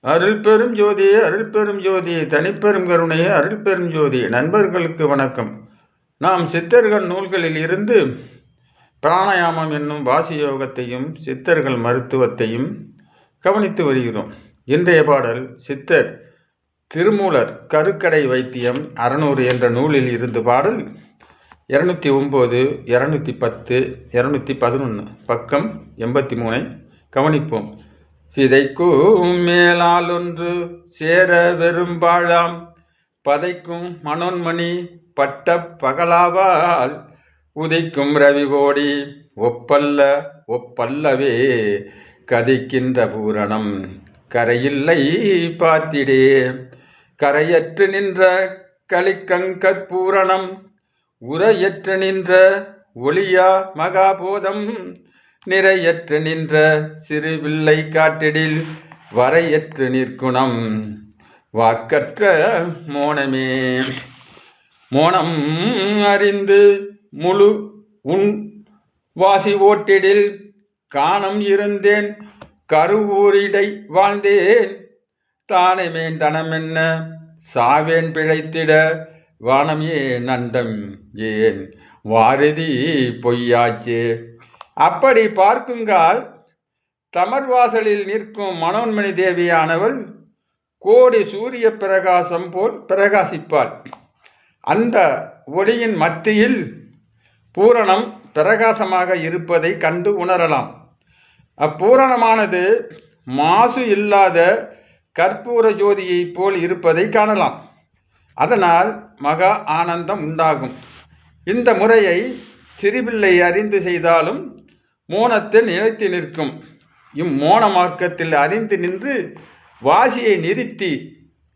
அருள் பெரும் ஜோதி அருள் பெரும் ஜோதி தனிப்பெரும் கருணையே அருள் பெரும் ஜோதி. நண்பர்களுக்கு வணக்கம். நாம் சித்தர்கள் நூல்களில் இருந்து பிராணாயாமம் என்னும் வாசி யோகத்தையும் சித்தர்கள் மருத்துவத்தையும் கவனித்து வருகிறோம். இன்றைய பாடல் சித்தர் திருமூலர் கருக்கடை வைத்தியம் அறநூறு என்ற நூலில் இருந்து பாடல் இரநூத்தி ஒம்பது இரநூத்தி பத்து இரநூத்தி பதினொன்று பக்கம் எண்பத்தி மூணை கவனிப்போம். சிதைக்கும் மேலாலொன்று சேர வெறும்பாழாம். பதைக்கும் மனோன்மணி பட்ட பகலாவால். உதைக்கும் ரவிகோடி ஒப்பல்ல ஒப்பல்லவே கதிக்கின்ற பூரணம். கரையில்லை பார்த்திடே. கரையற்று நின்ற களிக்கங்கற்பூரணம் உரையற்று நின்ற ஒளியா மகாபோதம். நிறையற்று நின்ற சிறுவில்லை காட்டிடில் வரையற்று நிற்குணம். வாக்கற்ற மோனமே. மோனம் அறிந்து முழு உன் வாசி ஓட்டிடில் காணம் இருந்தேன். கருவூரிடை வாழ்ந்தேன். தானமேன் தனமென்ன சாவேன் பிழைத்திட வானம் ஏன் ஏன்? வாரதி பொய்யாச்சே. அப்படி பார்க்குங்கால் தமர்வாசலில் நிற்கும் மனோன்மணி தேவியானவள் கோடி சூரிய பிரகாசம் போல் பிரகாசிப்பாள். அந்த ஒளியின் மத்தியில் பூரணம் பிரகாசமாக இருப்பதை கண்டு உணரலாம். அப்பூரணமானது மாசு இல்லாத கற்பூர ஜோதியைப் போல் இருப்பதை காணலாம். அதனால் மகா ஆனந்தம் உண்டாகும். இந்த முறையை சிறுபிள்ளை அறிந்து செய்தாலும் மோனத்தில் நிலைத்து நிற்கும். இம்மோன மார்க்கத்தில் அறிந்து நின்று வாசியை நிறுத்தி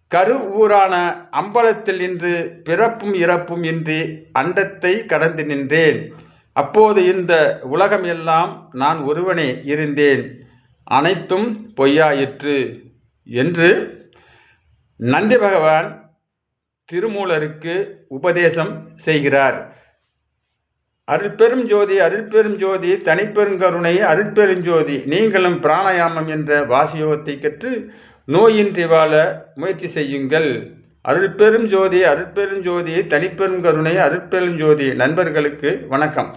கரு ஊரான அம்பலத்தில் நின்று பிறப்பும் இறப்பும் இன்றி அண்டத்தை கடந்து நின்றேன். அப்போது இந்த உலகம் எல்லாம் நான் ஒருவனே இருந்தேன். அனைத்தும் பொய்யாயிற்று என்று நந்தி பகவான் திருமூலருக்கு உபதேசம் செய்கிறார். அருட்பெரும் ஜோதி அருட்பெரும் ஜோதி தனிப்பெருங்கருணை அருட்பெருஞ்சோதி நீங்களும் பிராணாயாமம் என்ற வாசியோகத்தை கற்று நோயின்றி வாழ முயற்சி செய்யுங்கள். அருட்பெரும் ஜோதி அருட்பெரும் ஜோதி தனிப்பெரும் கருணை அருட்பெரும் ஜோதி. நண்பர்களுக்கு வணக்கம்.